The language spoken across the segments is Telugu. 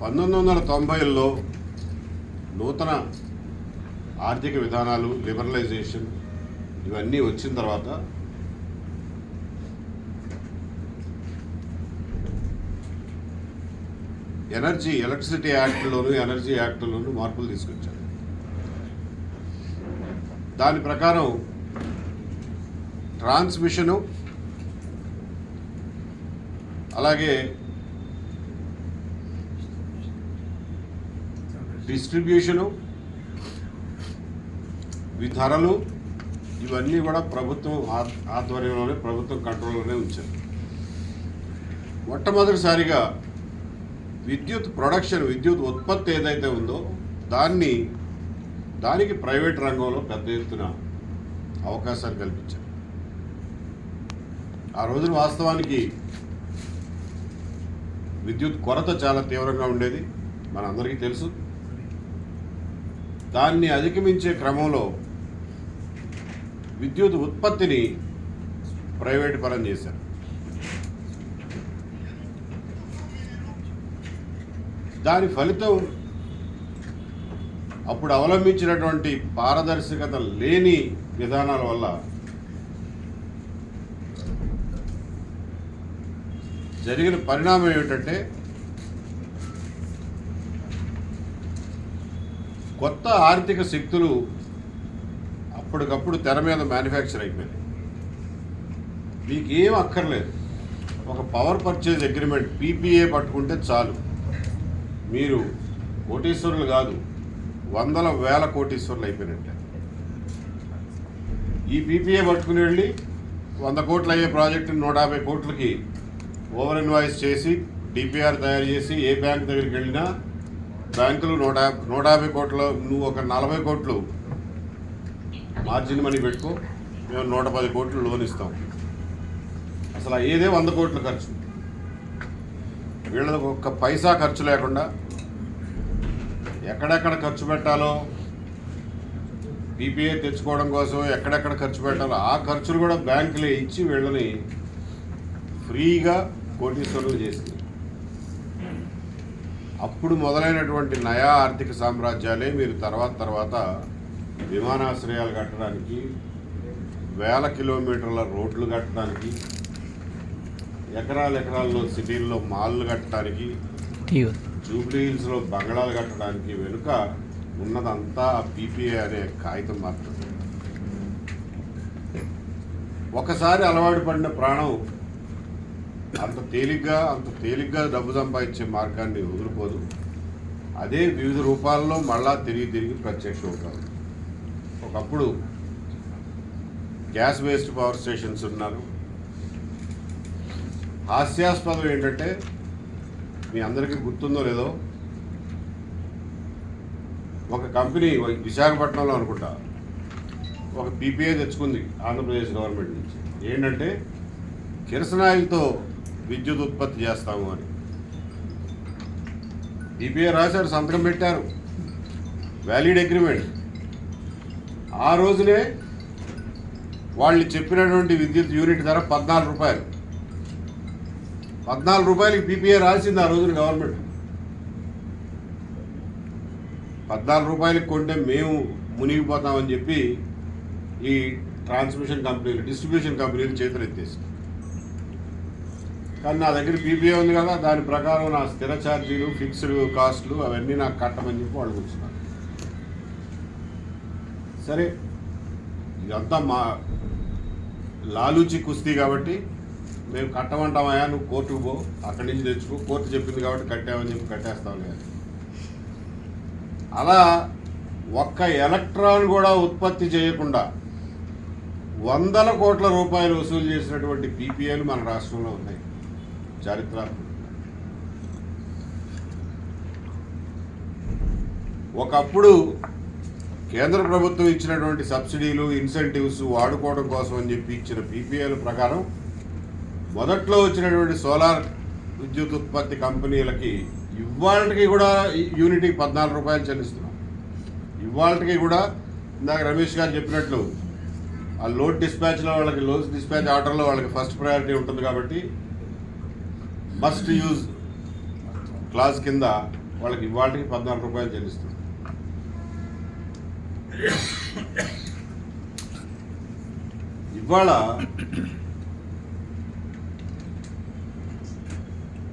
పంతొమ్మిది వందల తొంభైలో నూతన ఆర్థిక విధానాలు లిబరలైజేషన్ ఇవన్నీ వచ్చిన తర్వాత ఎనర్జీ ఎలక్ట్రిసిటీ యాక్ట్లోను ఎనర్జీ యాక్ట్లోను మార్పులు తీసుకొచ్చారు. దాని ప్రకారం ట్రాన్స్మిషను అలాగే డిస్ట్రిబ్యూషను ధరలు ఇవన్నీ కూడా ప్రభుత్వం ఆ- ఆధ్వర్యంలోనే ప్రభుత్వం కంట్రోల్లోనే ఉంచారు. మొట్టమొదటిసారిగా విద్యుత్ ప్రొడక్షన్ విద్యుత్ ఉత్పత్తి ఏదైతే ఉందో దాన్ని దానికి ప్రైవేట్ రంగంలో పెద్ద ఎత్తున అవకాశాలు కల్పించారు. ఆ రోజున వాస్తవానికి విద్యుత్ కొరత చాలా తీవ్రంగా ఉండేది. మనందరికీ తెలుసు. దాన్ని అధిగమించే క్రమంలో విద్యుత్ ఉత్పత్తిని ప్రైవేట్ పరం చేశారు. దాని ఫలితం అప్పుడు అవలంబించినటువంటి పారదర్శకత లేని విధానాల వల్ల జరిగిన పరిణామం ఏమిటంటే కొత్త ఆర్థిక శక్తులు అప్పటికప్పుడు తెర మీద మ్యానుఫ్యాక్చర్ అయిపోయినాయి. మీకు ఏం అక్కర్లేదు. ఒక పవర్ పర్చేజ్ అగ్రిమెంట్ పీపీఏ పట్టుకుంటే చాలు. మీరు కోటీశ్వరులు కాదు వందల వేల కోటీశ్వరులు అయిపోయినట్టే. ఈ పీపీఏ పట్టుకుని వెళ్ళి వంద కోట్లు అయ్యే ప్రాజెక్టుని నూట యాభై కోట్లకి ఓవర్ ఇన్వాయిస్ చేసి డిపిఆర్ తయారు చేసి ఏ బ్యాంక్ దగ్గరికి వెళ్ళినా బ్యాంకులు నూట యాభై నూట యాభై కోట్లు నువ్వు ఒక నలభై కోట్లు మార్జిన్ మనీ పెట్టుకో మేము నూట పది కోట్లు లోన్ ఇస్తాం. అసలు ఏదే వంద కోట్లు ఖర్చు. వీళ్ళకి ఒక్క పైసా ఖర్చు లేకుండా ఎక్కడెక్కడ ఖర్చు పెట్టాలో పీపీఏ తెచ్చుకోవడం కోసం ఎక్కడెక్కడ ఖర్చు పెట్టాలో ఆ ఖర్చులు కూడా బ్యాంకులే ఇచ్చి వీళ్ళని ఫ్రీగా కోటీశ్వరులు చేసింది. అప్పుడు మొదలైనటువంటి నయా ఆర్థిక సామ్రాజ్యాలే మీరు తర్వాత తర్వాత విమానాశ్రయాలు కట్టడానికి వేల కిలోమీటర్ల రోడ్లు కట్టడానికి ఎకరాల ఎకరాల్లో సిటీల్లో మాల్లు కట్టడానికి జూబ్లీ హిల్స్లో బంగళాలు కట్టడానికి వెనుక ఉన్నదంతా పీపీఏ అనే కాగితం మాత్రమే. ఒకసారి అలవాటు పడిన ప్రాణం అంత తేలిగ్గా అంత తేలిగ్గా డబ్బు సంపాదించే మార్గాన్ని వదులుకోదు. అదే వివిధ రూపాల్లో మళ్ళా తిరిగి తిరిగి ప్రత్యక్ష అవుతారు ఒకప్పుడు గ్యాస్ వేస్ట్ పవర్ స్టేషన్స్ ఉన్నారు. హాస్యాస్పదం ఏంటంటే మీ అందరికీ గుర్తుందో లేదో ఒక కంపెనీ విశాఖపట్నంలో అనుకుంటా ఒక పీపీఏ తెచ్చుకుంది ఆంధ్రప్రదేశ్ గవర్నమెంట్ నుంచి. ఏంటంటే కిరసనాయిల్తో విద్యుత్ ఉత్పత్తి చేస్తాము అని. పీపీఏ రాశారు సంతకం పెట్టారు. వ్యాలిడ్ అగ్రిమెంట్ ఆ రోజునే వాళ్ళు చెప్పినటువంటి విద్యుత్ యూనిట్ ధర పద్నాలుగు రూపాయలు. పద్నాలుగు రూపాయలకి పీపీఏ రాసింది ఆ రోజున గవర్నమెంట్. పద్నాలుగు రూపాయలకి కొంటే మేము మునిగిపోతామని చెప్పి ఈ ట్రాన్స్మిషన్ కంపెనీలు డిస్ట్రిబ్యూషన్ కంపెనీలు చేతులు ఎత్తేసి కానీ నా దగ్గర పీపీఏ ఉంది కదా దాని ప్రకారం నా స్థిర ఛార్జీలు ఫిక్స్డ్ కాస్ట్లు అవన్నీ నాకు కట్టమని చెప్పి వాళ్ళు కూర్చున్నారు. సరే ఇదంతా మా లాలూచి కుస్తీ కాబట్టి మేము కట్టమంటామయ్యా నువ్వు కోర్టుకు పో అక్కడి నుంచి తెచ్చుకో కోర్టు చెప్పింది కాబట్టి కట్టామని చెప్పి కట్టేస్తాం లేదు. అలా ఒక్క ఎలక్ట్రాన్ కూడా ఉత్పత్తి చేయకుండా వందల కోట్ల రూపాయలు వసూలు చేసినటువంటి పీపీఏలు మన రాష్ట్రంలో ఉన్నాయి. చారిత్రాత్మక. ఒకప్పుడు కేంద్ర ప్రభుత్వం ఇచ్చినటువంటి సబ్సిడీలు ఇన్సెంటివ్స్ వాడుకోవడం కోసం అని చెప్పి ఇచ్చిన పీపీఎల్ ప్రకారం మొదట్లో వచ్చినటువంటి సోలార్ విద్యుత్ ఉత్పత్తి కంపెనీలకి ఇవాళకి కూడా యూనిట్కి పద్నాలుగు రూపాయలు చెల్లిస్తున్నాం. ఇవాళకి కూడా ఇందాక రమేష్ గారు చెప్పినట్లు ఆ లోడ్ డిస్పాచ్లో వాళ్ళకి లోడ్ డిస్పాచ్ ఆర్డర్లో వాళ్ళకి ఫస్ట్ ప్రయారిటీ ఉంటుంది కాబట్టి మస్ట్ యూజ్ క్లాస్ కింద వాళ్ళకి ఇవాళకి పద్నాలుగు రూపాయలు చెల్లిస్తుంది ఇవాళ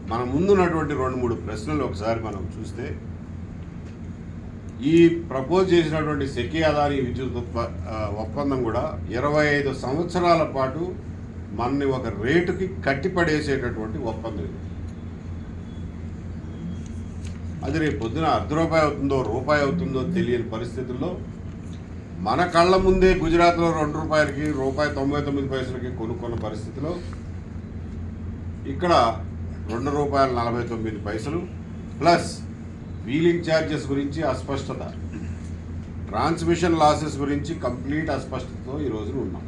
మన ముందున్నటువంటి రెండు మూడు ప్రశ్నలు ఒకసారి మనం చూస్తే ఈ ప్రపోజ్ చేసినటువంటి సెకీ ఆధారి విద్యుత్ ఒప్పందం కూడా ఇరవై ఐదు సంవత్సరాల పాటు మనని ఒక రేటుకి కట్టిపడేసేటటువంటి ఒప్పందం ఇది. అది రేపు పొద్దున అర్ధ రూపాయి అవుతుందో రూపాయి అవుతుందో తెలియని పరిస్థితుల్లో మన కళ్ళ ముందే గుజరాత్లో రెండు రూపాయలకి రూపాయి తొంభై తొమ్మిది పైసలకి కొనుక్కున్న పరిస్థితిలో ఇక్కడ రెండు రూపాయల నలభై తొమ్మిది పైసలు ప్లస్ వీలింగ్ ఛార్జెస్ గురించి అస్పష్టత. ట్రాన్స్మిషన్ లాసెస్ గురించి కంప్లీట్ అస్పష్టతతో ఈ ఉన్నాం.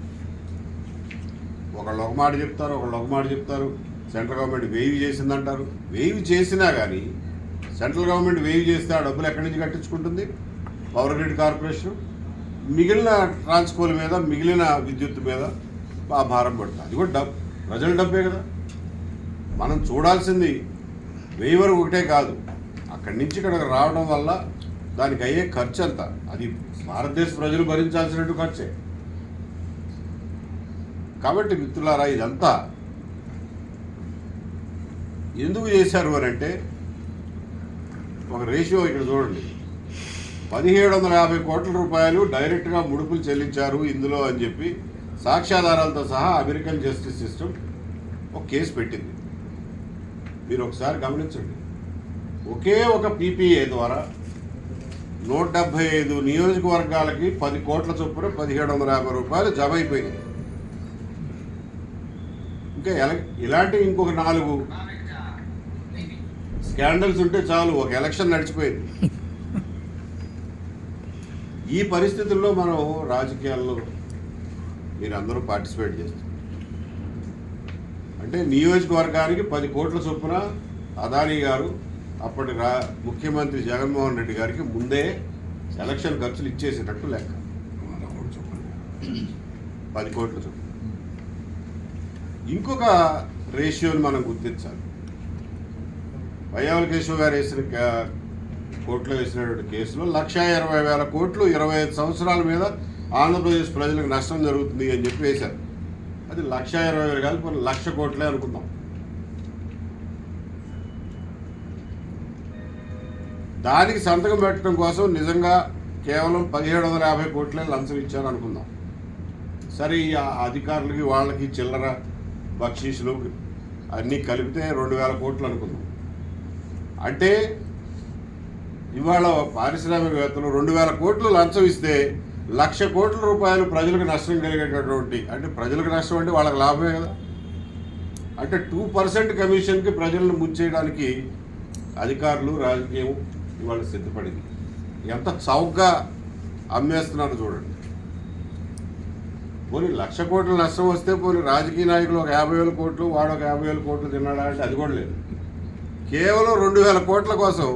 ఒకళ్ళు ఒక మాట చెప్తారు ఒకళ్ళు ఒక మాట చెప్తారు. సెంట్రల్ గవర్నమెంట్ వేవ్ చేసిందంటారు. వేవ్ చేసినా కానీ సెంట్రల్ గవర్నమెంట్ వేవ్ చేస్తే ఆ డబ్బులు ఎక్కడి నుంచి కట్టించుకుంటుంది? Power grid corporation. మిగిలిన ట్రాన్స్కోల్ మీద మిగిలిన విద్యుత్ మీద ఆ భారం పడుతుంది. అది కూడా డబ్బు ప్రజల డబ్బే కదా. మనం చూడాల్సింది వేవర్ ఒకటే కాదు. అక్కడి నుంచి ఇక్కడికి రావడం వల్ల దానికి అయ్యే ఖర్చు ఎంత? అది భారతదేశ ప్రజలు భరించాల్సినట్టు ఖర్చే. కాబట్టి మిత్రులారా ఇదంతా ఎందుకు చేశారు అని అంటే ఒక రేషియో ఇక్కడ చూడండి. పదిహేడు వందల యాభై కోట్ల రూపాయలు డైరెక్ట్గా ముడుపులు చెల్లించారు ఇందులో అని చెప్పి సాక్ష్యాధారాలతో సహా అమెరికన్ జస్టిస్ సిస్టమ్ ఒక కేసు పెట్టింది. మీరు ఒకసారి గమనించండి. ఒకే ఒక పీపీఏ ద్వారా నూట డెబ్బై ఐదు నియోజకవర్గాలకి పది కోట్ల చొప్పున పదిహేడు వందల యాభై రూపాయలు జమ అయిపోయినాయి. ఇంకా ఇలాంటి ఇంకొక నాలుగు స్కాండల్స్ ఉంటే చాలు ఒక ఎలక్షన్ నడిచిపోయింది. ఈ పరిస్థితుల్లో మనం రాజకీయాల్లో మీరందరూ పార్టిసిపేట్ చేస్తారు. అంటే నియోజకవర్గానికి పది కోట్ల చొప్పున అదానీ గారు అప్పటి రా ముఖ్యమంత్రి జగన్మోహన్ రెడ్డి గారికి ముందే ఎలక్షన్ ఖర్చులు ఇచ్చేసేటట్టు లెక్క. పది కోట్ల చొప్పున. ఇంకొక రేషియోని మనం గుర్తించాలి. వైయావల కేశవ్ గారు వేసిన కోట్లు కోర్టులో వేసినటువంటి కేసులో లక్ష ఇరవై వేల కోట్లు ఇరవై ఐదు సంవత్సరాల మీద ఆంధ్రప్రదేశ్ ప్రజలకు నష్టం జరుగుతుంది అని చెప్పి వేశారు. అది లక్ష ఇరవై వేలు కాదు కొన్ని లక్ష కోట్లే అనుకుందాం. దానికి సంతకం పెట్టడం కోసం నిజంగా కేవలం పదిహేడు వందల యాభై కోట్లే లంచం ఇచ్చారు అనుకుందాం సరే ఈ ఆ అధికారులకి వాళ్ళకి చిల్లర బక్షీసులు అన్నీ కలిపితే రెండు వేల కోట్లు అనుకుందాం. అంటే ఇవాళ పారిశ్రామికవేత్తలు రెండు వేల కోట్లు లంచం ఇస్తే లక్ష కోట్ల రూపాయలు ప్రజలకు నష్టం కలిగేటటువంటి అంటే ప్రజలకు నష్టం అంటే వాళ్ళకి లాభమే కదా? అంటే టూ పర్సెంట్ కమిషన్కి ప్రజలను ముంచేయడానికి అధికారులు రాజకీయం ఇవాళ సిద్ధపడింది. ఎంత చౌకగా అమ్మేస్తున్నారు చూడండి. పోనీ లక్ష కోట్ల నష్టం వస్తే పోనీ రాజకీయ నాయకులు ఒక యాభై వేల కోట్లు వాడు ఒక యాభై వేల కోట్లు తిన్నాడా అంటే అది కూడా లేదు. కేవలం రెండు వేల కోట్ల కోసం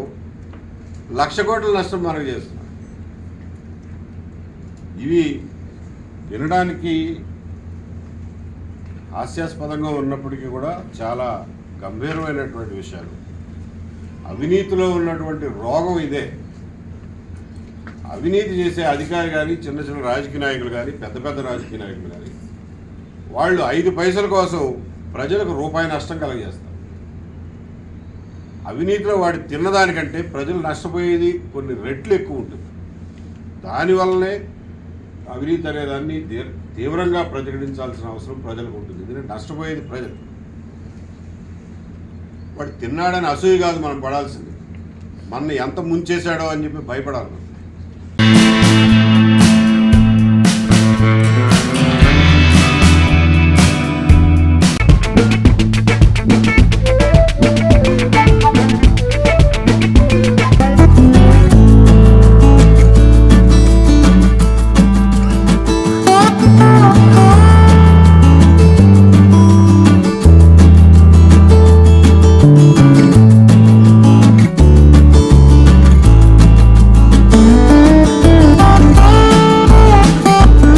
లక్ష కోట్ల నష్టం మనకు చేస్తున్నాం ఇవి వినడానికి హాస్యాస్పదంగా ఉన్నప్పటికీ కూడా చాలా గంభీరమైనటువంటి విషయాలు. అవినీతిలో ఉన్నటువంటి రోగం ఇదే. అవినీతి చేసే అధికారి కానీ చిన్న చిన్న రాజకీయ నాయకులు కానీ పెద్ద పెద్ద రాజకీయ నాయకులు కానీ వాళ్ళు ఐదు పైసల కోసం ప్రజలకు రూపాయి నష్టం కలగజేస్తారు. అవినీతిలో వాడు తిన్నదానికంటే ప్రజలు నష్టపోయేది కొన్ని రెట్లు ఎక్కువ ఉంటుంది. దానివల్లనే అవినీతి అనేదాన్ని తీవ్రంగా ప్రతిఘటించాల్సిన అవసరం ప్రజలకు ఉంటుంది. ఎందుకంటే నష్టపోయేది ప్రజలు. వాడు తిన్నాడని అసూయ కాదు మనం పడాల్సింది. మన ఎంత ముంచేశాడో అని చెప్పి భయపడాలి మనం.